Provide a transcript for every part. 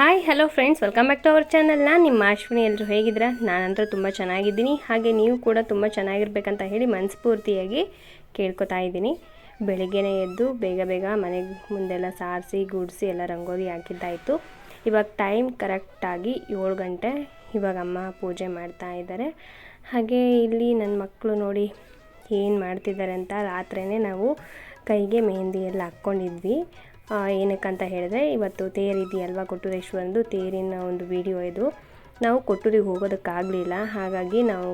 Hi hello friends welcome back to our channel ನಾನು ನಿಮ್ಮ ಅಶ್ವಿನಿ. ಎಲ್ಲರೂ ಹೇಗಿದ್ದೀರಾ? ನಾನಂತರ ತುಂಬ ಚೆನ್ನಾಗಿದ್ದೀನಿ. ಹಾಗೆ ನೀವು ಕೂಡ ತುಂಬ ಚೆನ್ನಾಗಿರ್ಬೇಕಂತ ಹೇಳಿ ಮನಸ್ಫೂರ್ತಿಯಾಗಿ ಕೇಳ್ಕೊತಾ ಇದ್ದೀನಿ. ಬೆಳಿಗ್ಗೆನೇ ಎದ್ದು ಬೇಗ ಬೇಗ ಮನೆ ಮುಂದೆಲ್ಲ ಸಾರಿಸಿ, ಗುಡಿಸಿ ಎಲ್ಲ ರಂಗೋಲಿ ಹಾಕಿದ್ದಾಯಿತು ಇವಾಗ ಟೈಮ್ ಕರೆಕ್ಟಾಗಿ ಏಳು ಗಂಟೆ. ಇವಾಗ ಅಮ್ಮ ಪೂಜೆ ಮಾಡ್ತಾ ಇದ್ದಾರೆ. ಹಾಗೆ ಇಲ್ಲಿ ನನ್ನ ಮಕ್ಕಳು ನೋಡಿ ಏನು ಮಾಡ್ತಿದ್ದಾರೆ ಅಂತ ರಾತ್ರಿಯೇ ನಾವು ಕೈಗೆ ಮೆಹಂದಿ ಎಲ್ಲ ಹಾಕ್ಕೊಂಡಿದ್ವಿ. ಏನಕ್ಕಂತ ಹೇಳಿದ್ರೆ ಇವತ್ತು ತೇರಿದೆಯಲ್ವ ಕೊಟ್ಟೂರೇಶ್ವರಂದು? ತೇರಿನ ಒಂದು ವಿಡಿಯೋ ಇದು. ನಾವು ಕೊಟ್ಟೂರಿಗೆ ಹೋಗೋದಕ್ಕಾಗಲಿಲ್ಲ. ಹಾಗಾಗಿ ನಾವು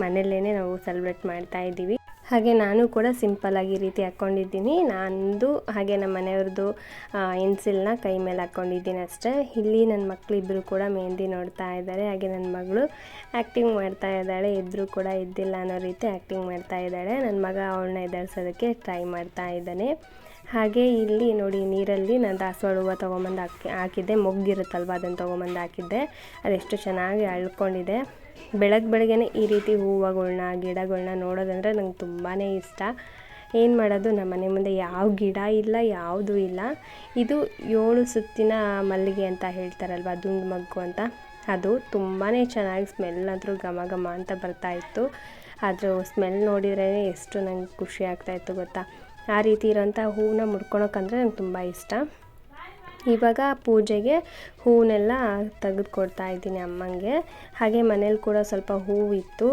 ಮನೆಯಲ್ಲೇ ನಾವು ಸೆಲೆಬ್ರೇಟ್ ಮಾಡ್ತಾ ಇದ್ದೀವಿ. ಹಾಗೆ ನಾನು ಕೂಡ ಸಿಂಪಲ್ಲಾಗಿ ಈ ರೀತಿ ಹಾಕ್ಕೊಂಡಿದ್ದೀನಿ. ನಂದು ಹಾಗೆ ನಮ್ಮ ಮನೆಯವ್ರದ್ದು ಇನ್ಸಿಲ್ನ ಕೈ ಮೇಲೆ ಹಾಕ್ಕೊಂಡಿದ್ದೀನಿ ಅಷ್ಟೇ. ಇಲ್ಲಿ ನನ್ನ ಮಕ್ಕಳಿಬ್ಬರು ಕೂಡ ಮೆಹಂದಿ ನೋಡ್ತಾ ಇದ್ದಾರೆ. ಹಾಗೆ ನನ್ನ ಮಗಳು ಆ್ಯಕ್ಟಿಂಗ್ ಮಾಡ್ತಾ ಇದ್ದಾಳೆ. ಇದ್ದರೂ ಕೂಡ ಇದ್ದಿಲ್ಲ ಅನ್ನೋ ರೀತಿ ಆ್ಯಕ್ಟಿಂಗ್ ಮಾಡ್ತಾ ಇದ್ದಾಳೆ. ನನ್ನ ಮಗ ಅವಳನ್ನ ಎದುರಿಸೋದಕ್ಕೆ ಟ್ರೈ ಮಾಡ್ತಾ ಇದ್ದಾನೆ. ಹಾಗೆ ಇಲ್ಲಿ ನೋಡಿ ನೀರಲ್ಲಿ ನಾನು ದಾಸವಾಳ ಹೂವು ತೊಗೊಂಬಂದು ಹಾಕಿ, ಹಾಕಿದ್ದೆ. ಮೊಗ್ಗಿರುತ್ತಲ್ವ ಅದನ್ನು ತೊಗೊಂಬಂದು ಹಾಕಿದ್ದೆ. ಅದೆಷ್ಟು ಚೆನ್ನಾಗಿ ಅಳ್ಕೊಂಡಿದೆ. ಬೆಳಗ್ಗೆ ಬೆಳಗ್ಗೆನೆ ಈ ರೀತಿ ಹೂವುಗಳ್ನ, ಗಿಡಗಳ್ನ ನೋಡೋದಂದರೆ ನಂಗೆ ತುಂಬಾ ಇಷ್ಟ. ಏನು ಮಾಡೋದು, ನಮ್ಮ ಮನೆ ಮುಂದೆ ಯಾವ ಗಿಡ ಇಲ್ಲ, ಯಾವುದೂ ಇಲ್ಲ. ಇದು ಏಳು ಸುತ್ತಿನ ಮಲ್ಲಿಗೆ ಅಂತ ಹೇಳ್ತಾರಲ್ವ, ದುಂಡು ಮಗ್ಗು ಅಂತ. ಅದು ತುಂಬಾ ಚೆನ್ನಾಗಿ ಸ್ಮೆಲ್ ಅಂತೂ ಘಮ ಘಮ ಅಂತ ಬರ್ತಾ ಇತ್ತು. ಅದ್ರ ಸ್ಮೆಲ್ ನೋಡಿದ್ರೇ ಎಷ್ಟು ನಂಗೆ ಖುಷಿ ಆಗ್ತಾಯಿತ್ತು ಗೊತ್ತಾ. ಆ ರೀತಿ ಇರೋಂಥ ಹೂವನ್ನ ಮುಡ್ಕೊಳಕ್ಕಂದ್ರೆ ನಂಗೆ ತುಂಬ ಇಷ್ಟ. ಇವಾಗ ಪೂಜೆಗೆ ಹೂವನ್ನೆಲ್ಲ ತೆಗೆದುಕೊಡ್ತಾ ಇದ್ದೀನಿ ಅಮ್ಮಂಗೆ. ಹಾಗೆ ಮನೇಲಿ ಕೂಡ ಸ್ವಲ್ಪ ಹೂವಿತ್ತು.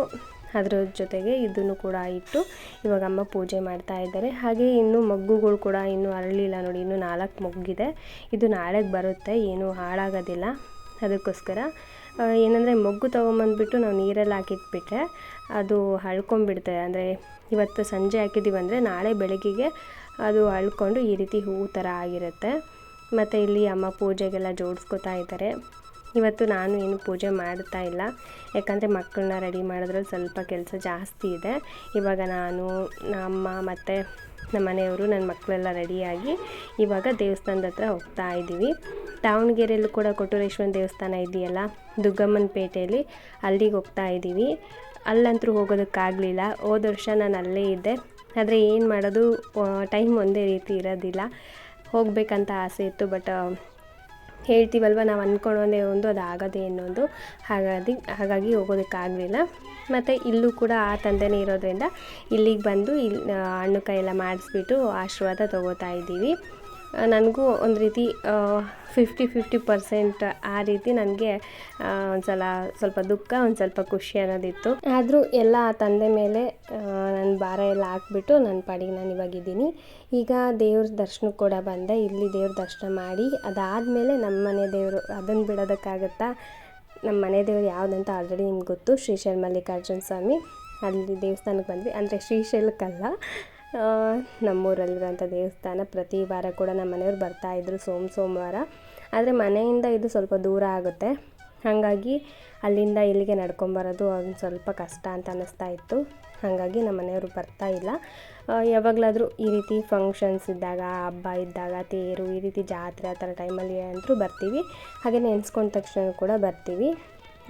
ಅದ್ರ ಜೊತೆಗೆ ಇದನ್ನು ಕೂಡ ಇಟ್ಟು ಇವಾಗ ಅಮ್ಮ ಪೂಜೆ ಮಾಡ್ತಾ ಇದ್ದಾರೆ. ಹಾಗೆ ಇನ್ನು ಮಗ್ಗುಗಳು ಕೂಡ ಇನ್ನೂ ಅರಳಿಲ್ಲ ನೋಡಿ, ಇನ್ನು ನಾಲ್ಕು ಮಗ್ಗಿದೆ. ಇದು ನಾಳೆಗೆ ಬರುತ್ತೆ, ಏನೂ ಹಾಳಾಗೋದಿಲ್ಲ. ಅದಕ್ಕೋಸ್ಕರ ಏನಂದರೆ ಮೊಗ್ಗು ತೊಗೊಂಬಂದ್ಬಿಟ್ಟು ನಾವು ನೀರಲ್ಲಿ ಹಾಕಿಟ್ಬಿಟ್ರೆ ಅದು ಹಳ್ಕೊಂಬಿಡ್ತದೆ ಅಂದರೆ ಇವತ್ತು ಸಂಜೆ ಹಾಕಿದ್ದೀವಿ ಅಂದರೆ ನಾಳೆ ಬೆಳಗ್ಗೆಗೆ ಅದು ಅಳ್ಕೊಂಡು ಈ ರೀತಿ ಹೂವು ಥರ ಆಗಿರುತ್ತೆ. ಮತ್ತು ಇಲ್ಲಿ ಅಮ್ಮ ಪೂಜೆಗೆಲ್ಲ ಜೋಡಿಸ್ಕೊತಾ ಇದ್ದಾರೆ. ಇವತ್ತು ನಾನು ಏನು ಪೂಜೆ ಮಾಡ್ತಾ ಇಲ್ಲ. ಯಾಕಂದರೆ ಮಕ್ಕಳನ್ನ ರೆಡಿ ಮಾಡಿದ್ರಲ್ಲಿ ಸ್ವಲ್ಪ ಕೆಲಸ ಜಾಸ್ತಿ ಇದೆ. ಇವಾಗ ನಾನು ಅಮ್ಮ ಮತ್ತು ನಮ್ಮ ಮನೆಯವರು, ನನ್ನ ಮಕ್ಕಳೆಲ್ಲ ರೆಡಿಯಾಗಿ ಇವಾಗ ದೇವಸ್ಥಾನದ ಹತ್ರ ಹೋಗ್ತಾ ಇದ್ದೀವಿ. ದಾವಣಗೆರೆಯಲ್ಲೂ ಕೂಡ ಕೊಟ್ಟೂರೇಶ್ವರನ ದೇವಸ್ಥಾನ ಇದೆಯಲ್ಲ, ದುಗ್ಗಮ್ಮನ ಪೇಟೆಯಲ್ಲಿ ಅಲ್ಲಿಗೆ ಹೋಗ್ತಾ ಇದ್ದೀವಿ. ಅಲ್ಲಂತರೂ ಹೋಗೋದಕ್ಕಾಗಲಿಲ್ಲ. ಹೋದ ವರ್ಷ ನಾನು ಅಲ್ಲೇ ಇದ್ದೆ. ಆದರೆ ಏನು ಮಾಡೋದು ಟೈಮ್ ಒಂದೇ ರೀತಿ ಇರೋದಿಲ್ಲ. ಹೋಗಬೇಕಂತ ಆಸೆ ಇತ್ತು ಬಟ್ ಹೇಳ್ತೀವಲ್ವ ನಾವು ಅಂದ್ಕೊಳ್ಳೋದೇ ಒಂದು ಅದು ಆಗೋದೇ ಇನ್ನೊಂದು ಹಾಗಾಗಿ ಹಾಗಾಗಿ ಹೋಗೋದಕ್ಕಾಗಲಿಲ್ಲ ಮತ್ತು ಇಲ್ಲೂ ಕೂಡ ಆ ತಂದೆನೇ ಇರೋದ್ರಿಂದ ಇಲ್ಲಿಗೆ ಬಂದು ಇಲ್ಲಿ ಹಣ್ಣು ಕೈ ಎಲ್ಲ ಮಾಡಿಸ್ಬಿಟ್ಟು ಆಶೀರ್ವಾದ ತೊಗೋತಾ ಇದ್ದೀವಿ. ನನಗೂ ಒಂದು ರೀತಿ ಫಿಫ್ಟಿ ಫಿಫ್ಟಿ ಪರ್ಸೆಂಟ್ ಆ ರೀತಿ ನನಗೆ ಒಂದು ಸಲ ಸ್ವಲ್ಪ ದುಃಖ, ಒಂದು ಸ್ವಲ್ಪ ಖುಷಿ ಅನ್ನೋದಿತ್ತು. ಆದರೂ ಎಲ್ಲ ತಂದೆ ಮೇಲೆ ನನ್ನ ಭಾರ ಎಲ್ಲ ಹಾಕ್ಬಿಟ್ಟು ನನ್ನ ಪಾಡಿಗೆ ನಾನು ಇವಾಗಿದ್ದೀನಿ. ಈಗ ದೇವ್ರ ದರ್ಶನಕ್ಕೆ ಕೂಡ ಬಂದೆ, ಇಲ್ಲಿ ದೇವ್ರ ದರ್ಶನ ಮಾಡಿ, ಅದಾದಮೇಲೆ ನಮ್ಮ ಮನೆ ದೇವರು ಅದನ್ನು ಬಿಡೋದಕ್ಕಾಗತ್ತಾ? ನಮ್ಮ ಮನೆ ದೇವ್ರು ಯಾವುದಂತ ಆಲ್ರೆಡಿ ನಿಮ್ಗೆ ಗೊತ್ತು, ಶ್ರೀಶೈಲ ಮಲ್ಲಿಕಾರ್ಜುನ ಸ್ವಾಮಿ. ಅಲ್ಲಿ ದೇವಸ್ಥಾನಕ್ಕೆ ಬಂದ್ವಿ. ಅಂದರೆ ಶ್ರೀಶೈಲಕ್ಕಲ್ಲ. ನಮ್ಮೂರಲ್ಲಿರೋಂಥ ದೇವಸ್ಥಾನ ಪ್ರತಿ ವಾರ ಕೂಡ ನಮ್ಮ ಮನೆಯವ್ರು ಬರ್ತಾಯಿದ್ರು ಸೋಮ ಸೋಮವಾರ. ಆದರೆ ಮನೆಯಿಂದ ಇದು ಸ್ವಲ್ಪ ದೂರ ಆಗುತ್ತೆ. ಹಾಗಾಗಿ ಅಲ್ಲಿಂದ ಇಲ್ಲಿಗೆ ನಡ್ಕೊಂಬರೋದು ಒಂದು ಸ್ವಲ್ಪ ಕಷ್ಟ ಅಂತ ಅನ್ನಿಸ್ತಾ ಇತ್ತು. ಹಾಗಾಗಿ ನಮ್ಮ ಮನೆಯವರು ಬರ್ತಾ ಇಲ್ಲ. ಯಾವಾಗಲಾದರೂ ಈ ರೀತಿ ಫಂಕ್ಷನ್ಸ್ ಇದ್ದಾಗ, ಹಬ್ಬ ಇದ್ದಾಗ, ತೇರು, ಈ ರೀತಿ ಜಾತ್ರೆ ಆ ಥರ ಟೈಮಲ್ಲಿ ಅಂತೂ ಬರ್ತೀವಿ. ಹಾಗೆ ನೆನೆಸ್ಕೊಂಡ ತಕ್ಷಣ ಕೂಡ ಬರ್ತೀವಿ.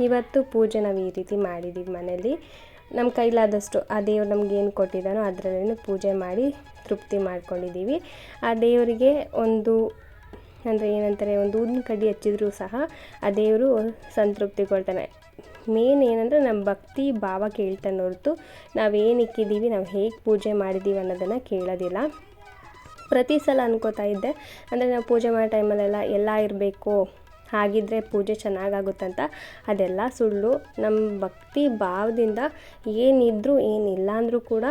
ಇವತ್ತು ಪೂಜೆ ನಾವು ಈ ರೀತಿ ಮಾಡಿದ್ದೀವಿ ಮನೇಲಿ ನಮ್ಮ ಕೈಲಾದಷ್ಟು ಆ ದೇವ್ರು ನಮ್ಗೆ ಏನು ಕೊಟ್ಟಿದ್ದಾನೋ ಅದರಲ್ಲೇ ಪೂಜೆ ಮಾಡಿ ತೃಪ್ತಿ ಮಾಡ್ಕೊಂಡಿದ್ದೀವಿ. ಆ ದೇವರಿಗೆ ಒಂದು ಅಂದರೆ ಏನಂತಾರೆ, ಒಂದು ಊದಿನ ಕಡ್ಡಿ ಹಚ್ಚಿದ್ರೂ ಸಹ ಆ ದೇವರು ಸಂತೃಪ್ತಿಗೊಳ್ತಾನೆ ಮೇನ್ ಏನಂದರೆ ನಮ್ಮ ಭಕ್ತಿ ಭಾವ ಕೇಳ್ತಾನೆ ಹೊರತು ನಾವೇನು ಇಕ್ಕಿದ್ದೀವಿ ನಾವು ಹೇಗೆ ಪೂಜೆ ಮಾಡಿದ್ದೀವಿ ಅನ್ನೋದನ್ನು ಕೇಳೋದಿಲ್ಲ. ಪ್ರತಿ ಸಲ ಅನ್ಕೋತಾ ಇದ್ದೆ, ಅಂದರೆ ನಾವು ಪೂಜೆ ಮಾಡೋ ಟೈಮಲ್ಲೆಲ್ಲ ಎಲ್ಲ ಇರಬೇಕು ಹಾಗಿದ್ರೆ ಪೂಜೆ ಚೆನ್ನಾಗಾಗುತ್ತಂತ. ಅದೆಲ್ಲ ಸುಳ್ಳು. ನಮ್ಮ ಭಕ್ತಿ ಭಾವದಿಂದ ಏನಿದ್ರೂ ಏನಿಲ್ಲ ಅಂದರೂ ಕೂಡ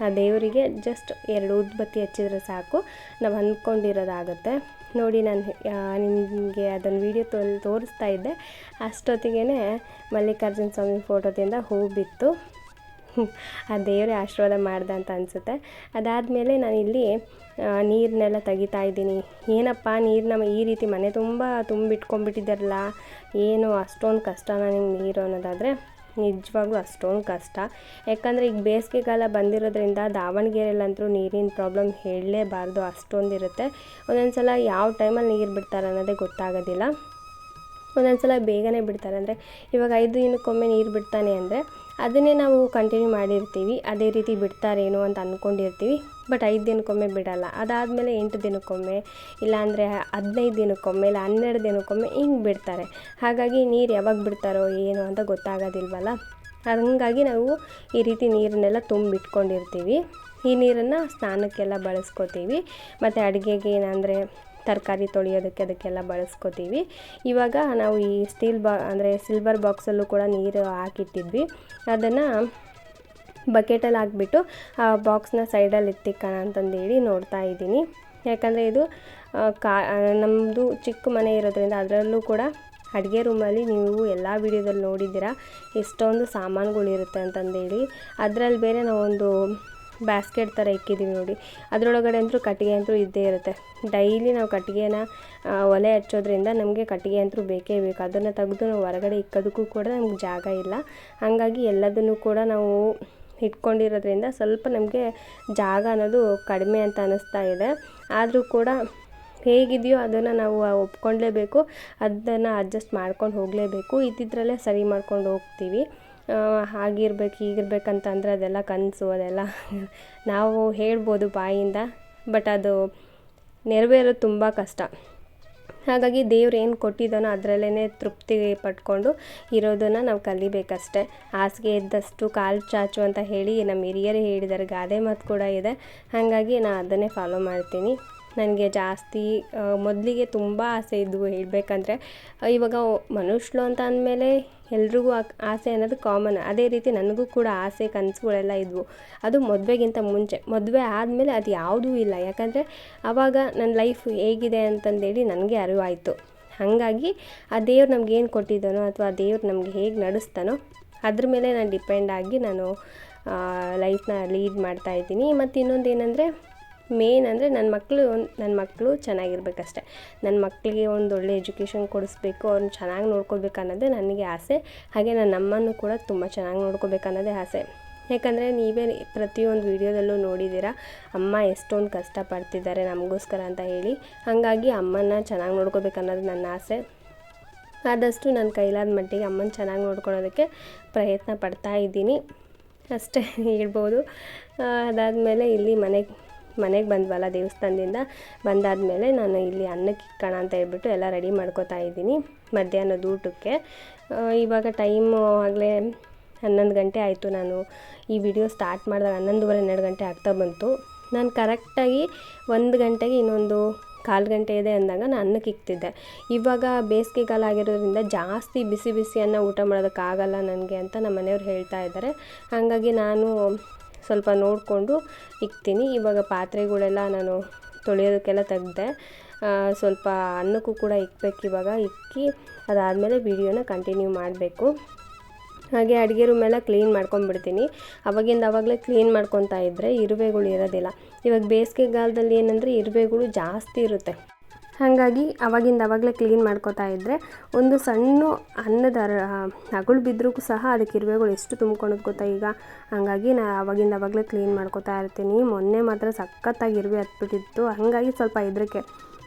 ಆ ದೇವರಿಗೆ ಜಸ್ಟ್ ಎರಡು ಉದ್ಬತ್ತಿ ಹಚ್ಚಿದ್ರೆ ಸಾಕು. ನಾವು ಅಂದ್ಕೊಂಡಿರೋದಾಗುತ್ತೆ ನೋಡಿ ನಾನು ನಿಮಗೆ ಅದನ್ನು ವಿಡಿಯೋ ತೋಲ್, ತೋರಿಸ್ತಾ ಇದ್ದೆ. ಅಷ್ಟೊತ್ತಿಗೆ ಮಲ್ಲಿಕಾರ್ಜುನ ಸ್ವಾಮಿ ಫೋಟೋದಿಂದ ಹೂ ಬಿತ್ತು. ಆ ದೇವರೇ ಆಶೀರ್ವಾದ ಮಾಡ್ದೆ ಅಂತ ಅನಿಸುತ್ತೆ. ಅದಾದಮೇಲೆ ನಾನಿಲ್ಲಿ ನೀರನ್ನೆಲ್ಲ ತೆಗಿತಾ ಇದ್ದೀನಿ. ಏನಪ್ಪ ನಮ್ಮ ಈ ರೀತಿ ಮನೆ ತುಂಬ ತುಂಬಿಟ್ಕೊಂಡ್ಬಿಟ್ಟಿದ್ದಾರಲ್ಲ ಏನು ಅಷ್ಟೊಂದು ಕಷ್ಟನ ನಿಮ್ಗೆ ನೀರು ಅನ್ನೋದಾದರೆ? ನಿಜವಾಗ್ಲೂ ಅಷ್ಟೊಂದು ಕಷ್ಟ. ಯಾಕಂದರೆ ಈಗ ಬೇಸಿಗೆಗಾಲ ಬಂದಿರೋದ್ರಿಂದ ದಾವಣಗೆರೆಯಲ್ಲಂತೂ ನೀರಿನ ಪ್ರಾಬ್ಲಮ್ ಹೇಳಲೇಬಾರ್ದು ಅಷ್ಟೊಂದಿರುತ್ತೆ ಒಂದೊಂದು ಸಲ ಯಾವ ಟೈಮಲ್ಲಿ ನೀರು ಬಿಡ್ತಾರೆ ಅನ್ನೋದೇ ಗೊತ್ತಾಗೋದಿಲ್ಲ. ಒಂದೊಂದು ಸಲ ಬೇಗನೆ ಬಿಡ್ತಾರೆ. ಅಂದರೆ ಇವಾಗ ಐದು ದಿನಕ್ಕೊಮ್ಮೆ ನೀರು ಬಿಡ್ತಾನೆ ಅಂದರೆ, ಅದನ್ನೇ ನಾವು ಕಂಟಿನ್ಯೂ ಮಾಡಿರ್ತೀವಿ. ಅದೇ ರೀತಿ ಬಿಡ್ತಾರೇನೋ ಅಂತ ಅಂದ್ಕೊಂಡಿರ್ತೀವಿ ಬಟ್ ಐದು ದಿನಕ್ಕೊಮ್ಮೆ ಬಿಡಲ್ಲ. ಅದಾದಮೇಲೆ ಎಂಟು ದಿನಕ್ಕೊಮ್ಮೆ, ಇಲ್ಲಾಂದರೆ ಹದಿನೈದು ದಿನಕ್ಕೊಮ್ಮೆ ಇಲ್ಲ ಹನ್ನೆರಡು ದಿನಕ್ಕೊಮ್ಮೆ ಹಿಂಗೆ ಬಿಡ್ತಾರೆ. ಹಾಗಾಗಿ ನೀರು ಯಾವಾಗ ಬಿಡ್ತಾರೋ ಏನು ಅಂತ ಗೊತ್ತಾಗೋದಿಲ್ವಲ್ಲ? ಹಾಗಾಗಿ ನಾವು ಈ ರೀತಿ ನೀರನ್ನೆಲ್ಲ ತುಂಬಿಟ್ಕೊಂಡಿರ್ತೀವಿ. ಈ ನೀರನ್ನು ಸ್ನಾನಕ್ಕೆಲ್ಲ ಬಳಸ್ಕೋತೀವಿ. ಮತ್ತು ಅಡುಗೆಗೆ ಏನಂದರೆ ತರಕಾರಿ ತೊಳೆಯೋದಕ್ಕೆ ಅದಕ್ಕೆಲ್ಲ ಬಳಸ್ಕೋತೀವಿ. ಇವಾಗ ನಾವು ಈ ಸ್ಟೀಲ್ ಬಾ ಅಂದರೆ ಸಿಲ್ವರ್ ಬಾಕ್ಸಲ್ಲೂ ಕೂಡ ನೀರು ಹಾಕಿಟ್ಟಿದ್ವಿ. ಅದನ್ನು ಬಕೆಟಲ್ಲಿ ಹಾಕ್ಬಿಟ್ಟು ಆ ಬಾಕ್ಸ್ನ ಸೈಡಲ್ಲಿ ಎತ್ತಿಕ್ಕೋಣ ಅಂತಂದೇಳಿ ನೋಡ್ತಾ ಇದ್ದೀನಿ. ಯಾಕಂದರೆ ಇದು ಕಾ ನಮ್ಮದು ಚಿಕ್ಕ ಮನೆ ಇರೋದ್ರಿಂದ ಅದರಲ್ಲೂ ಕೂಡ ಅಡುಗೆ ರೂಮಲ್ಲಿ ನೀವು ಎಲ್ಲ ವಿಡಿಯೋದಲ್ಲಿ ನೋಡಿದ್ದೀರಾ, ಎಷ್ಟೊಂದು ಸಾಮಾನುಗಳಿರುತ್ತೆ ಅಂತಂದೇಳಿ. ಅದರಲ್ಲಿ ಬೇರೆ ನಾವೊಂದು ಬ್ಯಾಸ್ಕೆಟ್ ಥರ ಇಕ್ಕಿದ್ದೀವಿ ನೋಡಿ. ಅದರೊಳಗಡೆ ಅಂತೂ ಕಟ್ಟಿಗೆ ಅಂತೂ ಇದ್ದೇ ಇರುತ್ತೆ. ಡೈಲಿ ನಾವು ಕಟ್ಟಿಗೆನ ಒಲೆ ಹಚ್ಚೋದ್ರಿಂದ ನಮಗೆ ಕಟ್ಟಿಗೆ ಅಂತೂ ಬೇಕೇ ಬೇಕು. ಅದನ್ನು ತೆಗೆದು ನಾವು ಹೊರಗಡೆ ಇಕ್ಕೋದಕ್ಕೂ ಕೂಡ ನಮ್ಗೆ ಜಾಗ ಇಲ್ಲ. ಹಾಗಾಗಿ ಎಲ್ಲದನ್ನು ಕೂಡ ನಾವು ಇಟ್ಕೊಂಡಿರೋದ್ರಿಂದ ಸ್ವಲ್ಪ ನಮಗೆ ಜಾಗ ಅನ್ನೋದು ಕಡಿಮೆ ಅಂತ ಅನ್ನಿಸ್ತಾ ಇದೆ. ಆದರೂ ಕೂಡ ಹೇಗಿದೆಯೋ ಅದನ್ನು ನಾವು ಒಪ್ಕೊಳ್ಳೇಬೇಕು ಅದನ್ನು ಅಡ್ಜಸ್ಟ್ ಮಾಡ್ಕೊಂಡು ಹೋಗಲೇಬೇಕು. ಇದ್ದಿದ್ರಲ್ಲೇ ಸರಿ ಮಾಡ್ಕೊಂಡು ಹೋಗ್ತೀವಿ. ಹಾಗಿರ್ಬೇಕು, ಹೀಗಿರ್ಬೇಕಂತ ಅಂದರೆ ಅದೆಲ್ಲ ಕನಸು, ಅದೆಲ್ಲ ನಾವು ಹೇಳ್ಬೋದು ಬಾಯಿಂದ. ಬಟ್ ಅದು ನೆರವೇರೋದು ತುಂಬ ಕಷ್ಟ. ಹಾಗಾಗಿ ದೇವ್ರು ಏನು ಕೊಟ್ಟಿದ್ದಾನೋ ಅದರಲ್ಲೇ ತೃಪ್ತಿ ಪಟ್ಕೊಂಡು ಇರೋದನ್ನು ನಾವು ಕಲಿಬೇಕಷ್ಟೆ. ಹಾಸಿಗೆ ಇದ್ದಷ್ಟು ಕಾಲು ಚಾಚು ಅಂತ ಹೇಳಿ ನಮ್ಮ ಹಿರಿಯರೇ ಹೇಳಿದ್ದಾರೆ ಗಾದೆ ಮಾತು ಕೂಡ ಇದೆ. ಹಾಗಾಗಿ ನಾನು ಅದನ್ನೇ ಫಾಲೋ ಮಾಡ್ತೀನಿ. ನನಗೆ ಜಾಸ್ತಿ ಮೊದಲಿಗೆ ತುಂಬ ಆಸೆ ಇದ್ದವು ಹೇಳಬೇಕಂದ್ರೆ ಇವಾಗ ಮನುಷ್ಯಳು ಅಂತ ಅಂದಮೇಲೆ ಎಲ್ರಿಗೂ ಆಸೆ ಅನ್ನೋದು ಕಾಮನ್ ಅದೇ ರೀತಿ ನನಗೂ ಕೂಡ ಆಸೆ, ಕನಸುಗಳೆಲ್ಲ ಇದ್ವು. ಅದು ಮದುವೆಗಿಂತ ಮುಂಚೆ. ಮದುವೆ ಆದಮೇಲೆ ಅದು ಯಾವುದೂ ಇಲ್ಲ. ಯಾಕಂದರೆ ಆವಾಗ ನನ್ನ ಲೈಫ್ ಹೇಗಿದೆ ಅಂತಂದೇಳಿ ನನಗೆ ಅರಿವಾಯಿತು. ಹಾಗಾಗಿ ಆ ದೇವ್ರು ಏನು ಕೊಟ್ಟಿದ್ದಾನೋ ಅಥವಾ ಆ ದೇವ್ರು ನಮಗೆ ಹೇಗೆ ನಡೆಸ್ತಾನೋ ಅದ್ರ ಮೇಲೆ ನಾನು ಡಿಪೆಂಡ್ ಆಗಿ ನಾನು ಲೈಫ್ನ ಲೀಡ್ ಮಾಡ್ತಾ ಇದ್ದೀನಿ. ಮತ್ತು ಇನ್ನೊಂದು ಏನಂದರೆ ಮೇನ್ ಅಂದರೆ ನನ್ನ ಮಕ್ಕಳು ನನ್ನ ಮಕ್ಕಳು ಚೆನ್ನಾಗಿರ್ಬೇಕಷ್ಟೆ. ನನ್ನ ಮಕ್ಕಳಿಗೆ ಒಂದು ಒಳ್ಳೆ ಎಜುಕೇಷನ್ ಕೊಡಿಸ್ಬೇಕು ಅವ್ರನ್ನ ಚೆನ್ನಾಗಿ ನೋಡ್ಕೋಬೇಕು ಅನ್ನೋದೇ ನನಗೆ ಆಸೆ. ಹಾಗೆ ನನ್ನ ಅಮ್ಮನೂ ಕೂಡ ತುಂಬ ಚೆನ್ನಾಗಿ ನೋಡ್ಕೋಬೇಕು ಅನ್ನೋದೇ ಆಸೆ. ಯಾಕಂದರೆ ನೀವೇ ಪ್ರತಿಯೊಂದು ವಿಡಿಯೋದಲ್ಲೂ ನೋಡಿದ್ದೀರಾ, ಅಮ್ಮ ಎಷ್ಟೊಂದು ಕಷ್ಟಪಡ್ತಿದ್ದಾರೆ ನಮಗೋಸ್ಕರ ಅಂತ ಹೇಳಿ. ಹಾಗಾಗಿ ಅಮ್ಮನ ಚೆನ್ನಾಗಿ ನೋಡ್ಕೋಬೇಕು ಅನ್ನೋದು ನನ್ನ ಆಸೆ. ಆದಷ್ಟು ನನ್ನ ಕೈಲಾದ ಮಟ್ಟಿಗೆ ಅಮ್ಮನ ಚೆನ್ನಾಗಿ ನೋಡ್ಕೊಳ್ಳೋದಕ್ಕೆ ಪ್ರಯತ್ನ ಪಡ್ತಾ ಇದ್ದೀನಿ. ಅಷ್ಟೇ ಹೇಳ್ಬೋದು. ಅದಾದಮೇಲೆ ಇಲ್ಲಿ ಮನೆಗೆ ಮನೆಗೆ ಬಂದ್ವಲ್ಲ ದೇವಸ್ಥಾನದಿಂದ, ಬಂದಾದಮೇಲೆ ನಾನು ಇಲ್ಲಿ ಅನ್ನಕ್ಕೆ ಇಕ್ಕೋಣ ಅಂತ ಹೇಳ್ಬಿಟ್ಟು ಎಲ್ಲ ರೆಡಿ ಮಾಡ್ಕೋತಾ ಇದ್ದೀನಿ ಮಧ್ಯಾಹ್ನದ ಊಟಕ್ಕೆ. ಇವಾಗ ಟೈಮು ಆಗಲೇ ಹನ್ನೊಂದು ಗಂಟೆ ಆಯಿತು. ನಾನು ಈ ವಿಡಿಯೋ ಸ್ಟಾರ್ಟ್ ಮಾಡಿದಾಗ ಹನ್ನೊಂದುವರೆ, ಹನ್ನೆರಡು ಗಂಟೆ ಆಗ್ತಾ ಬಂತು. ನಾನು ಕರೆಕ್ಟಾಗಿ ಒಂದು ಗಂಟೆಗೆ ಇನ್ನೊಂದು ಕಾಲು ಗಂಟೆ ಇದೆ ಅಂದಾಗ ನಾನು ಅನ್ನಕ್ಕೆ ಇಕ್ತಿದ್ದೆ. ಇವಾಗ ಬೇಸಿಗೆಗಾಲ ಆಗಿರೋದ್ರಿಂದ ಜಾಸ್ತಿ ಬಿಸಿ ಬಿಸಿಯನ್ನು ಊಟ ಮಾಡೋದಕ್ಕಾಗಲ್ಲ ನನಗೆ ಅಂತ ನಮ್ಮ ಮನೆಯವ್ರು ಹೇಳ್ತಾ ಇದ್ದಾರೆ. ಹಾಗಾಗಿ ನಾನು ಸ್ವಲ್ಪ ನೋಡಿಕೊಂಡು ಇಕ್ತೀನಿ. ಇವಾಗ ಪಾತ್ರೆಗಳೆಲ್ಲ ನಾನು ತೊಳೆಯೋದಕ್ಕೆಲ್ಲ ತೆಗ್ದೆ ಸ್ವಲ್ಪ ಅನ್ನಕ್ಕೂ ಕೂಡ ಇಕ್ಬೇಕು ಇವಾಗ. ಇಕ್ಕಿ ಅದಾದಮೇಲೆ ವಿಡಿಯೋನ ಕಂಟಿನ್ಯೂ ಮಾಡಬೇಕು. ಹಾಗೆ ಅಡುಗೆ ರೂಮೆಲ್ಲ ಕ್ಲೀನ್ ಮಾಡ್ಕೊಂಡ್ಬಿಡ್ತೀನಿ. ಅವಾಗಿಂದ ಅವಾಗಲೇ ಕ್ಲೀನ್ ಮಾಡ್ಕೊತಾ ಇದ್ದರೆ ಇರುವೆಗಳು ಇರೋದಿಲ್ಲ. ಇವಾಗ ಬೇಸಿಗೆಗಾಲದಲ್ಲಿ ಏನಂದರೆ ಇರುವೆಗಳು ಜಾಸ್ತಿ ಇರುತ್ತೆ. ಹಾಗಾಗಿ ಅವಾಗಿಂದ ಅವಾಗಲೇ ಕ್ಲೀನ್ ಮಾಡ್ಕೊತಾ ಇದ್ದರೆ ಒಂದು ಸಣ್ಣ ಅನ್ನದ ಅಗಳು ಬಿದ್ದರೂ ಸಹ ಅದಕ್ಕೆ ಇರುವೆಗಳು ಎಷ್ಟು ತುಂಬ್ಕೊಳೋದು ಗೊತ್ತಾ ಈಗ? ಹಾಗಾಗಿ ನಾ ಅವಾಗಿಂದ ಅವಾಗಲೇ ಕ್ಲೀನ್ ಮಾಡ್ಕೋತಾ ಇರ್ತೀನಿ. ಮೊನ್ನೆ ಮಾತ್ರ ಸಖತ್ತಾಗಿ ಇರುವೆ ಹತ್ಬಿಟ್ಟಿತ್ತು. ಹಾಗಾಗಿ ಸ್ವಲ್ಪ ಹೆದರಿಕೆ.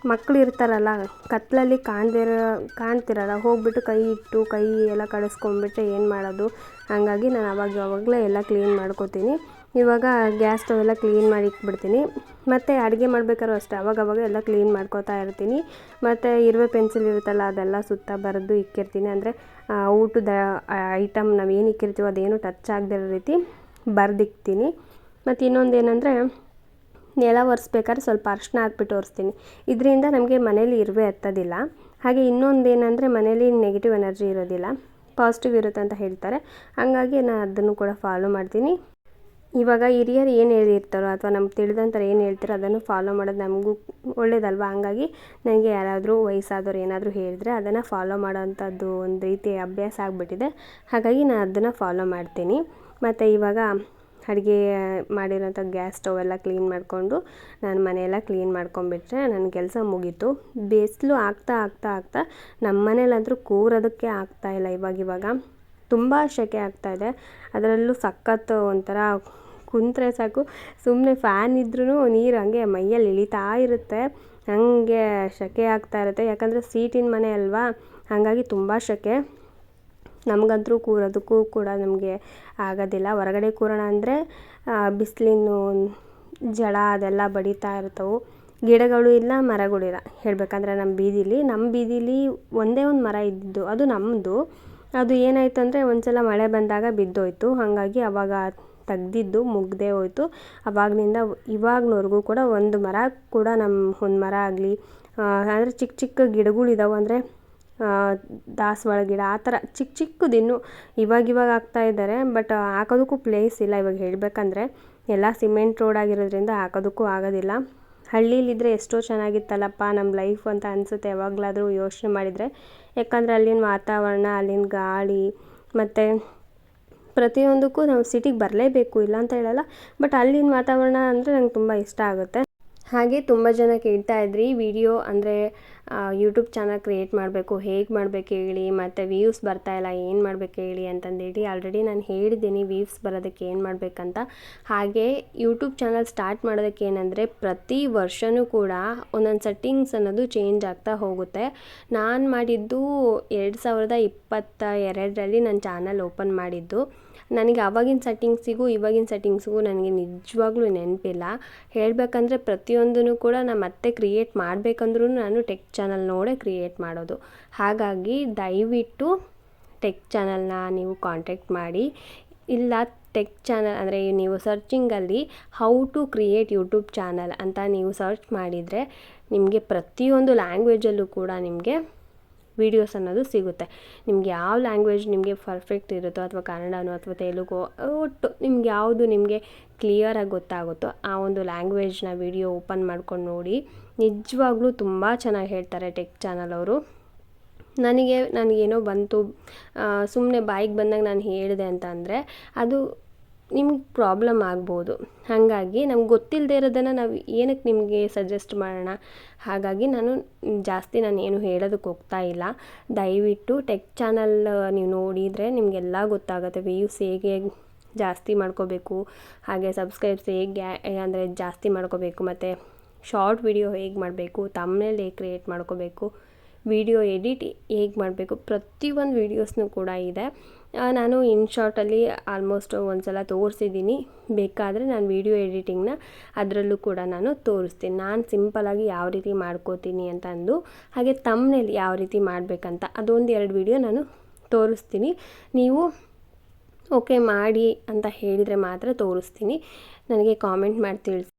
ಮಕ್ಕಳು ಇರ್ತಾರಲ್ಲ ಕತ್ತಲಲ್ಲಿ ಕಾಣ್ದಿರ, ಕಾಣ್ತಿರಲ್ಲ, ಹೋಗ್ಬಿಟ್ಟು ಕೈ ಇಟ್ಟು ಕೈ ಎಲ್ಲ ಕಡಿಸ್ಕೊಂಡ್ಬಿಟ್ರೆ ಏನು ಮಾಡೋದು? ಹಾಗಾಗಿ ನಾನು ಅವಾಗ, ಅವಾಗಲೇ ಎಲ್ಲ ಕ್ಲೀನ್ ಮಾಡ್ಕೋತೀನಿ. ಇವಾಗ ಗ್ಯಾಸ್ ಸ್ಟವ್ ಎಲ್ಲ ಕ್ಲೀನ್ ಮಾಡಿ ಇಟ್ಬಿಡ್ತೀನಿ. ಮತ್ತು ಅಡುಗೆ ಮಾಡಬೇಕಾದ್ರೂ ಅಷ್ಟೇ, ಅವಾಗವಾಗ ಎಲ್ಲ ಕ್ಲೀನ್ ಮಾಡ್ಕೋತಾ ಇರ್ತೀನಿ. ಮತ್ತು ಇರುವೆ ಪೆನ್ಸಿಲ್ ಇರುತ್ತಲ್ಲ, ಅದೆಲ್ಲ ಸುತ್ತ ಬರೆದು ಇಕ್ಕಿರ್ತೀನಿ. ಅಂದರೆ ಊಟದ ಐಟಮ್ ನಾವು ಏನು ಇಕ್ಕಿರ್ತೀವೋ ಅದೇನು ಟಚ್ ಆಗದಿರೋ ರೀತಿ ಬರೆದಿಕ್ತೀನಿ. ಮತ್ತು ಇನ್ನೊಂದು ಏನಂದರೆ, ನೆಲ ಒರೆಸ್ಬೇಕಾದ್ರೆ ಸ್ವಲ್ಪ ಅರ್ಶನ ಹಾಕ್ಬಿಟ್ಟು ಒರೆಸ್ತೀನಿ. ಇದರಿಂದ ನಮಗೆ ಮನೇಲಿ ಇರುವೆ ಹತ್ತೋದಿಲ್ಲ. ಹಾಗೆ ಇನ್ನೊಂದು ಏನಂದರೆ, ಮನೇಲಿ ನೆಗೆಟಿವ್ ಎನರ್ಜಿ ಇರೋದಿಲ್ಲ. ಪಾಸಿಟಿವ್ ಇರುತ್ತೆ ಅಂತ ಹೇಳ್ತಾರೆ. ಹಾಗಾಗಿ ನಾನು ಅದನ್ನು ಕೂಡ ಫಾಲೋ ಮಾಡ್ತೀನಿ. ಇವಾಗ ಹಿರಿಯರು ಏನು ಹೇಳಿರ್ತಾರೋ ಅಥವಾ ನಮ್ಗೆ ತಿಳಿದಂಥವ್ರು ಏನು ಹೇಳ್ತಾರೋ ಅದನ್ನು ಫಾಲೋ ಮಾಡೋದು ನಮಗೂ ಒಳ್ಳೇದಲ್ವ? ಹಂಗಾಗಿ ನನಗೆ ಯಾರಾದರೂ ವಯಸ್ಸಾದವ್ರು ಏನಾದರೂ ಹೇಳಿದ್ರೆ ಅದನ್ನು ಫಾಲೋ ಮಾಡೋವಂಥದ್ದು ಒಂದು ರೀತಿ ಅಭ್ಯಾಸ ಆಗಿಬಿಟ್ಟಿದೆ. ಹಾಗಾಗಿ ನಾನು ಅದನ್ನು ಫಾಲೋ ಮಾಡ್ತೀನಿ. ಮತ್ತು ಇವಾಗ ಅಡುಗೆ ಮಾಡಿರೋಂಥ ಗ್ಯಾಸ್ ಸ್ಟವ್ ಎಲ್ಲ ಕ್ಲೀನ್ ಮಾಡಿಕೊಂಡು ನಾನು ಮನೆಯೆಲ್ಲ ಕ್ಲೀನ್ ಮಾಡ್ಕೊಂಡ್ಬಿಟ್ರೆ ನನ್ನ ಕೆಲಸ ಮುಗೀತು. ಬೇಸ್ಲು ಆಗ್ತಾ ಆಗ್ತಾ ಆಗ್ತಾ ನಮ್ಮ ಮನೇಲಾದರೂ ಕೂರೋದಕ್ಕೆ ಆಗ್ತಾ ಇಲ್ಲ ಇವಾಗ ಇವಾಗ. ತುಂಬ ಸೆಕೆ ಆಗ್ತಾ ಇದೆ. ಅದರಲ್ಲೂ ಸಖತ್ತು ಒಂಥರ ಕುಂತ್ರೆ ಸಾಕು. ಸುಮ್ಮನೆ ಫ್ಯಾನ್ ಇದ್ರೂ ನೀರು ಹಂಗೆ ಮೈಯಲ್ಲಿ ಇಳಿತಾ ಇರುತ್ತೆ. ಹಾಗೆ ಸೆಕೆ ಆಗ್ತಾ ಇರುತ್ತೆ. ಯಾಕಂದರೆ ಸೀಟಿನ ಮನೆ ಅಲ್ವಾ? ಹಾಗಾಗಿ ತುಂಬ ಸೆಕೆ ನಮಗಂತೂ ಕೂರೋದಕ್ಕೂ ಕೂಡ ನಮಗೆ ಆಗೋದಿಲ್ಲ. ಹೊರಗಡೆ ಕೂರೋಣ ಅಂದರೆ ಬಿಸಿಲಿನ ಜಳ ಅದೆಲ್ಲ ಬಡಿತಾ ಇರ್ತವೆ. ಗಿಡಗಳು ಇಲ್ಲ, ಮರಗಳು ಇಲ್ಲ. ಹೇಳಬೇಕಂದ್ರೆ ನಮ್ಮ ಬೀದಿಲಿ ನಮ್ಮ ಬೀದಿಲಿ ಒಂದೇ ಒಂದು ಮರ ಇದ್ದಿದ್ದು. ಅದು ನಮ್ಮದು ಅದು ಏನಾಯಿತು ಅಂದರೆ ಒಂದು ಸಲ ಮಳೆ ಬಂದಾಗ ಬಿದ್ದೋಯ್ತು. ಹಾಗಾಗಿ ಅವಾಗ ತೆಗ್ದಿದ್ದು ಮುಗ್ದೇ ಹೋಯ್ತು. ಅವಾಗಲಿಂದ ಇವಾಗ್ನವರೆಗೂ ಕೂಡ ಒಂದು ಮರ ಕೂಡ ನಮ್ಮ ಒಂದು ಮರ ಆಗಲಿ ಅಂದರೆ ಚಿಕ್ಕ ಚಿಕ್ಕ ಗಿಡಗಳಿದಾವೆ ಅಂದರೆ ದಾಸವಾಳ ಗಿಡ, ಆ ಥರ ಚಿಕ್ಕ ಚಿಕ್ಕದು ಇನ್ನೂ ಇವಾಗ ಇವಾಗ ಹಾಕ್ತಾ ಇದ್ದಾರೆ. ಬಟ್ ಹಾಕೋದಕ್ಕೂ ಪ್ಲೇಸ್ ಇಲ್ಲ ಇವಾಗ ಹೇಳಬೇಕಂದ್ರೆ. ಎಲ್ಲ ಸಿಮೆಂಟ್ ರೋಡ್ ಆಗಿರೋದ್ರಿಂದ ಹಾಕೋದಕ್ಕೂ ಆಗೋದಿಲ್ಲ. ಹಳ್ಳೀಲಿದ್ದರೆ ಎಷ್ಟೋ ಚೆನ್ನಾಗಿತ್ತಲ್ಲಪ್ಪ ನಮ್ಮ ಲೈಫ್ ಅಂತ ಅನಿಸುತ್ತೆ ಯಾವಾಗಲಾದರೂ ಯೋಚನೆ ಮಾಡಿದರೆ. ಯಾಕಂದರೆ ಅಲ್ಲಿನ ವಾತಾವರಣ, ಅಲ್ಲಿನ ಗಾಳಿ, ಮತ್ತು ಪ್ರತಿಯೊಂದಕ್ಕೂ ನಾವು ಸಿಟಿಗೆ ಬರಲೇಬೇಕು, ಇಲ್ಲ ಅಂತ ಹೇಳಲ್ಲ. ಬಟ್ ಅಲ್ಲಿನ ವಾತಾವರಣ ಅಂದರೆ ನಂಗೆ ತುಂಬ ಇಷ್ಟ ಆಗುತ್ತೆ. ಹಾಗೆ ತುಂಬ ಜನ ಕೇಳ್ತಾ ಇದ್ರಿ, ವಿಡಿಯೋ ಅಂದರೆ ಯೂಟ್ಯೂಬ್ ಚಾನಲ್ ಕ್ರಿಯೇಟ್ ಮಾಡಬೇಕು, ಹೇಗೆ ಮಾಡಬೇಕು ಹೇಳಿ, ಮತ್ತು ಬರ್ತಾ ಇಲ್ಲ, ಏನು ಮಾಡಬೇಕು ಹೇಳಿ ಅಂತಂದೇಳಿ ಆಲ್ರೆಡಿ ನಾನು ಹೇಳಿದ್ದೀನಿ ವ್ಯೂಸ್ ಬರೋದಕ್ಕೆ ಏನು ಮಾಡಬೇಕಂತ. ಹಾಗೆ ಯೂಟ್ಯೂಬ್ ಚಾನಲ್ ಸ್ಟಾರ್ಟ್ ಮಾಡೋದಕ್ಕೆ ಏನಂದರೆ ಪ್ರತಿ ವರ್ಷವೂ ಕೂಡ ಒಂದೊಂದು ಸೆಟ್ಟಿಂಗ್ಸ್ ಅನ್ನೋದು ಚೇಂಜ್ ಆಗ್ತಾ ಹೋಗುತ್ತೆ. ನಾನು ಮಾಡಿದ್ದು ಎರಡು ಸಾವಿರದ ಇಪ್ಪತ್ತ ಎರಡರಲ್ಲಿ ನನ್ನ ಚಾನಲ್ ಓಪನ್ ಮಾಡಿದ್ದು. ನನಗೆ ಆವಾಗಿನ ಸೆಟ್ಟಿಂಗ್ಸಿಗೂ ಇವಾಗಿನ ಸೆಟ್ಟಿಂಗ್ಸಿಗೂ ನನಗೆ ನಿಜವಾಗ್ಲೂ ನೆನಪಿಲ್ಲ. ಹೇಳಬೇಕಂದ್ರೆ ಪ್ರತಿಯೊಂದನ್ನು ಕೂಡ ನಾನು ಮತ್ತೆ ಕ್ರಿಯೇಟ್ ಮಾಡಬೇಕಂದ್ರೂ ನಾನು ಟೆಕ್ ಚಾನಲ್ ನೋಡೇ ಕ್ರಿಯೇಟ್ ಮಾಡೋದು. ಹಾಗಾಗಿ ದಯವಿಟ್ಟು ಟೆಕ್ ಚಾನಲ್ನ ನೀವು ಕಾಂಟ್ಯಾಕ್ಟ್ ಮಾಡಿ. ಇಲ್ಲ ಟೆಕ್ ಚಾನಲ್ ಅಂದರೆ ನೀವು ಸರ್ಚಿಂಗಲ್ಲಿ how to create YouTube channel ಅಂತ ನೀವು ಸರ್ಚ್ ಮಾಡಿದರೆ ನಿಮಗೆ ಪ್ರತಿಯೊಂದು ಲ್ಯಾಂಗ್ವೇಜಲ್ಲೂ ಕೂಡ ನಿಮಗೆ ವೀಡಿಯೋಸ್ ಅನ್ನೋದು ಸಿಗುತ್ತೆ. ನಿಮ್ಗೆ ಯಾವ ಲ್ಯಾಂಗ್ವೇಜ್ ನಿಮಗೆ ಪರ್ಫೆಕ್ಟ್ ಇರುತ್ತೋ ಅಥವಾ ಕನ್ನಡನೋ ಅಥವಾ ತೆಲುಗು, ಒಟ್ಟು ನಿಮ್ಗೆ ಯಾವುದು ನಿಮಗೆ ಕ್ಲಿಯರಾಗಿ ಗೊತ್ತಾಗುತ್ತೋ ಆ ಒಂದು ಲ್ಯಾಂಗ್ವೇಜ್ನ ವೀಡಿಯೋ ಓಪನ್ ಮಾಡ್ಕೊಂಡು ನೋಡಿ, ನಿಜವಾಗ್ಲೂ ತುಂಬ ಚೆನ್ನಾಗಿ ಹೇಳ್ತಾರೆ ಟೆಕ್ ಚಾನಲ್ ಅವರು. ನನಗೆ, ನನಗೇನೋ ಬಂತು ಸುಮ್ಮನೆ ಬಾಯಿಗೆ ಬಂದಾಗ ನಾನು ಹೇಳಿದೆ ಅಂತ ಅದು ನಿಮ್ಗೆ ಪ್ರಾಬ್ಲಮ್ ಆಗ್ಬೋದು. ಹಾಗಾಗಿ ನಮ್ಗೆ ಗೊತ್ತಿಲ್ಲದೆ ಇರೋದನ್ನು ನಾವು ಏನಕ್ಕೆ ನಿಮಗೆ ಸಜೆಸ್ಟ್ ಮಾಡೋಣ? ಹಾಗಾಗಿ ನಾನು ಜಾಸ್ತಿ ನಾನು ಏನು ಹೇಳೋದಕ್ಕೆ ಹೋಗ್ತಾ ಇಲ್ಲ. ದಯವಿಟ್ಟು ಟೆಕ್ ಚಾನಲ್ ನೀವು ನೋಡಿದರೆ ನಿಮಗೆಲ್ಲ ಗೊತ್ತಾಗುತ್ತೆ. ವ್ಯೂಸ್ ಹೇಗೆ ಜಾಸ್ತಿ ಮಾಡ್ಕೋಬೇಕು? ಹಾಗೆ ಸಬ್ಸ್ಕ್ರೈಬ್ಸ್ ಹೇಗೆ ಅಂದರೆ ಜಾಸ್ತಿ ಮಾಡ್ಕೋಬೇಕು? ಮತ್ತು ಶಾರ್ಟ್ ವಿಡಿಯೋ ಹೇಗೆ ಮಾಡಬೇಕು? ತಮ್ಮನೇಲಿ ಹೇಗೆ ಕ್ರಿಯೇಟ್ ಮಾಡ್ಕೋಬೇಕು? ವಿಡಿಯೋ ಎಡಿಟ್ ಹೇಗೆ ಮಾಡಬೇಕು? ಪ್ರತಿಯೊಂದು ವೀಡಿಯೋಸ್ನೂ ಕೂಡ ಇದೆ. ನಾನು ಇನ್ ಶಾರ್ಟಲ್ಲಿ ಆಲ್ಮೋಸ್ಟ್ ಒಂದು ಸಲ ತೋರಿಸಿದ್ದೀನಿ. ಬೇಕಾದರೆ ನಾನು ವೀಡಿಯೋ ಎಡಿಟಿಂಗ್ನ ಅದರಲ್ಲೂ ಕೂಡ ನಾನು ತೋರಿಸ್ತೀನಿ. ನಾನು ಸಿಂಪಲಾಗಿ ಯಾವ ರೀತಿ ಮಾಡ್ಕೋತೀನಿ ಅಂತ ಅಂದು ಹಾಗೆ ತಮ್ಮನೇಲಿ ಯಾವ ರೀತಿ ಮಾಡಬೇಕಂತ ಅದೊಂದು ಎರಡು ವೀಡಿಯೋ ನಾನು ತೋರಿಸ್ತೀನಿ. ನೀವು ಓಕೆ ಮಾಡಿ ಅಂತ ಹೇಳಿದರೆ ಮಾತ್ರ ತೋರಿಸ್ತೀನಿ. ನನಗೆ ಕಾಮೆಂಟ್ ಮಾಡಿ ತಿಳಿಸಿ.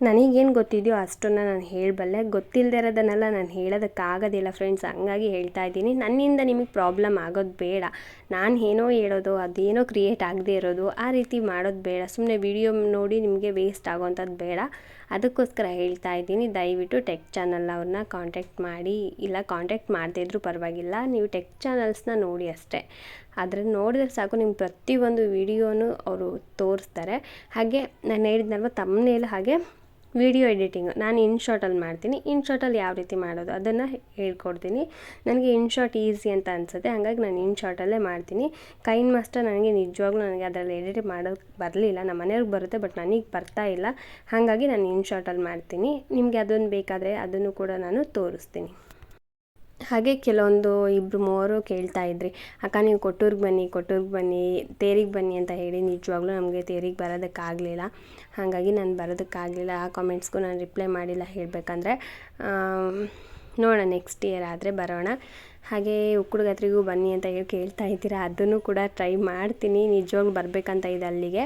ನನಗೇನು ಗೊತ್ತಿದೆಯೋ ಅಷ್ಟನ್ನು ನಾನು ಹೇಳಬಲ್ಲೆ. ಗೊತ್ತಿಲ್ಲದೆ ಇರೋದನ್ನೆಲ್ಲ ನಾನು ಹೇಳೋದಕ್ಕಾಗೋದಿಲ್ಲ ಫ್ರೆಂಡ್ಸ್ ಹಂಗಾಗಿ ಹೇಳ್ತಾ ಇದ್ದೀನಿ. ನನ್ನಿಂದ ನಿಮಗೆ ಪ್ರಾಬ್ಲಮ್ ಆಗೋದು ಬೇಡ. ನಾನು ಏನೋ ಹೇಳೋದು, ಅದೇನೋ ಕ್ರಿಯೇಟ್ ಆಗದೆ ಇರೋದು, ಆ ರೀತಿ ಮಾಡೋದು ಬೇಡ. ಸುಮ್ಮನೆ ವಿಡಿಯೋ ನೋಡಿ ನಿಮಗೆ ವೇಸ್ಟ್ ಆಗೋವಂಥದ್ದು ಬೇಡ. ಅದಕ್ಕೋಸ್ಕರ ಹೇಳ್ತಾ ಇದ್ದೀನಿ. ದಯವಿಟ್ಟು ಟೆಕ್ ಚಾನಲ್ ಅವ್ರನ್ನ ಕಾಂಟ್ಯಾಕ್ಟ್ ಮಾಡಿ. ಇಲ್ಲ ಕಾಂಟ್ಯಾಕ್ಟ್ ಮಾಡದೇ ಇದ್ರೂ ಪರವಾಗಿಲ್ಲ. ನೀವು ಟೆಕ್ ಚಾನಲ್ಸ್ನ ನೋಡಿ ಅಷ್ಟೇ. ಆದರೆ ನೋಡಿದ್ರೆ ಸಾಕು ನಿಮ್ಮ ಪ್ರತಿಯೊಂದು ವಿಡಿಯೋನು ಅವರು ತೋರಿಸ್ತಾರೆ. ಹಾಗೆ ನಾನು ಹೇಳಿದ್ನಲ್ವ ತಮ್ಮನೇಲಿ ಹಾಗೆ ವಿಡಿಯೋ ಎಡಿಟಿಂಗ್, ನಾನು ಇನ್ಶಾರ್ಟಲ್ಲಿ ಮಾಡ್ತೀನಿ. ಇನ್ಶಾರ್ಟಲ್ಲಿ ಯಾವ ರೀತಿ ಮಾಡೋದು ಅದನ್ನು ಹೇಳ್ಕೊಡ್ತೀನಿ. ನನಗೆ ಇನ್ಶಾರ್ಟ್ ಈಸಿ ಅಂತ ಅನಿಸುತ್ತೆ, ಹಾಗಾಗಿ ನಾನು ಇನ್ಶಾರ್ಟಲ್ಲೇ ಮಾಡ್ತೀನಿ. ಕೈನ್ ಮಾಸ್ಟರ್ ನನಗೆ ನಿಜವಾಗ್ಲೂ ನನಗೆ ಅದರಲ್ಲಿ ಎಡಿಟ್ ಮಾಡೋಕ್ಕೆ ಬರಲಿಲ್ಲ, ನಮ್ಮ ಮನೆಯವ್ರಿಗೆ ಬರುತ್ತೆ, ಬಟ್ ನನಗೆ ಬರ್ತಾ ಇಲ್ಲ. ಹಾಗಾಗಿ ನಾನು ಇನ್ಶಾರ್ಟಲ್ಲಿ ಮಾಡ್ತೀನಿ. ನಿಮಗೆ ಅದನ್ನು ಬೇಕಾದರೆ ಅದನ್ನು ಕೂಡ ನಾನು ತೋರಿಸ್ತೀನಿ. ಹಾಗೆ ಕೆಲವೊಂದು ಇಬ್ಬರು ಮೂವರು ಕೇಳ್ತಾ ಇದ್ರಿ, ಅಕ್ಕ ನೀವು ಕೊಟ್ಟೂರ್ಗೆ ಬನ್ನಿ ಕೊಟ್ಟೂರ್ಗೆ ಬನ್ನಿ, ತೇರಿಗೆ ಬನ್ನಿ ಅಂತ ಹೇಳಿ ನಿಜವಾಗ್ಲೂ ನಮಗೆ ತೇರಿಗೆ ಬರೋದಕ್ಕಾಗಲಿಲ್ಲ. ಹಾಗಾಗಿ ನಾನು ಬರೋದಕ್ಕಾಗಲಿಲ್ಲ, ಆ ಕಾಮೆಂಟ್ಸ್ಗೂ ನಾನು ರಿಪ್ಲೈ ಮಾಡಿಲ್ಲ ಹೇಳಬೇಕಂದ್ರೆ ನೋಡೋಣ ನೆಕ್ಸ್ಟ್ ಇಯರ್ ಆದರೆ ಬರೋಣ. ಹಾಗೆ ಉಕ್ಕುಡುಗಾತ್ರಿಗೂ ಬನ್ನಿ ಅಂತ ಹೇಳಿ ಕೇಳ್ತಾ ಇದ್ದೀರಾ. ಅದನ್ನು ಕೂಡ ಟ್ರೈ ಮಾಡ್ತೀನಿ. ನಿಜವಾಗ್ಲೂ ಬರಬೇಕಂತ ಇದೆ ಅಲ್ಲಿಗೆ.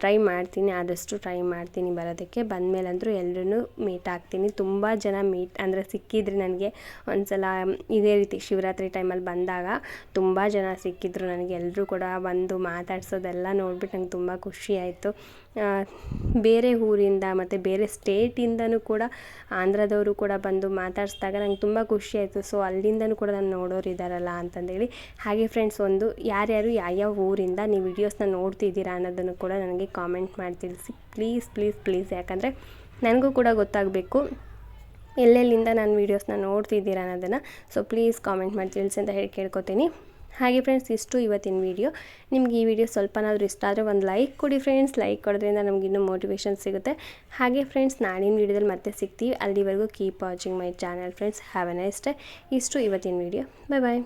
ಟ್ರೈ ಮಾಡ್ತೀನಿ. ಆದಷ್ಟು ಟ್ರೈ ಮಾಡ್ತೀನಿ ಬರೋದಕ್ಕೆ. ಬಂದಮೇಲಂತೂ ಎಲ್ಲರೂ ಮೀಟ್ ಆಗ್ತೀನಿ. ತುಂಬ ಜನ ಮೀಟ್ ಅಂದರೆ ಸಿಕ್ಕಿದ್ರು ನನಗೆ ಒಂದು ಸಲ ಇದೇ ರೀತಿ ಶಿವರಾತ್ರಿ ಟೈಮಲ್ಲಿ ಬಂದಾಗ ತುಂಬ ಜನ ಸಿಕ್ಕಿದ್ರು ನನಗೆ. ಎಲ್ಲರೂ ಕೂಡ ಬಂದು ಮಾತಾಡ್ಸೋದೆಲ್ಲ ನೋಡಿಬಿಟ್ಟು ನಂಗೆ ತುಂಬ ಖುಷಿ ಆಯಿತು. ಬೇರೆ ಊರಿಂದ ಮತ್ತು ಬೇರೆ ಸ್ಟೇಟಿಂದನೂ ಕೂಡ ಆಂಧ್ರದವರು ಕೂಡ ಬಂದು ಮಾತಾಡಿಸಿದಾಗ ನಂಗೆ ತುಂಬ ಖುಷಿ ಆಯಿತು. ಸೊ ಅಲ್ಲಿಂದನೂ ಕೂಡ ನೋಡೋರು ಇದ್ದಾರಲ್ಲ ಅಂತಂದೇಳಿ. ಹಾಗೆ ಫ್ರೆಂಡ್ಸ್ ಒಂದು ಯಾರ್ಯಾರು ಯಾವ್ಯಾವ ಊರಿಂದ ನೀವು ವಿಡಿಯೋಸ್ನ ನೋಡ್ತಿದ್ದೀರಾ ಅನ್ನೋದನ್ನು ಕೂಡ ನನಗೆ ಕಾಮೆಂಟ್ ಮಾಡಿ ತಿಳಿಸಿ. ಪ್ಲೀಸ್ ಪ್ಲೀಸ್ ಪ್ಲೀಸ್ ಯಾಕಂದರೆ ನನಗೂ ಕೂಡ ಗೊತ್ತಾಗಬೇಕು ಎಲ್ಲೆಲ್ಲಿಂದ ನಾನು ವೀಡಿಯೋಸ್ನ ನೋಡ್ತಿದ್ದೀರಾ ಅನ್ನೋದನ್ನು. ಸೊ ಪ್ಲೀಸ್ ಕಾಮೆಂಟ್ ಮಾಡಿ ತಿಳಿಸಿ ಅಂತ ಹೇಳಿ ಕೇಳ್ಕೊತೀನಿ. ಹಾಗೆ ಫ್ರೆಂಡ್ಸ್ ಇಷ್ಟು ಇವತ್ತಿನ ವಿಡಿಯೋ ನಿಮ್ಗೆ ಈ ವಿಡಿಯೋ ಸ್ವಲ್ಪನಾದರೂ ಇಷ್ಟ ಆದರೆ ಒಂದು ಲೈಕ್ ಕೊಡಿ ಫ್ರೆಂಡ್ಸ್ ಲೈಕ್ ಕೊಡೋದ್ರಿಂದ ನಮ್ಗೆ ಇನ್ನೂ ಮೋಟಿವೇಶನ್ ಸಿಗುತ್ತೆ. ಹಾಗೆ ಫ್ರೆಂಡ್ಸ್ ನಾಳಿನ ವೀಡಿಯೋದಲ್ಲಿ ಮತ್ತೆ ಸಿಗ್ತೀವಿ. ಅಲ್ಲಿವರೆಗೂ keep watching my channel friends have a nice day ಇಷ್ಟು ಇವತ್ತಿನ ವಿಡಿಯೋ ಬಾಯ್ ಬಾಯ್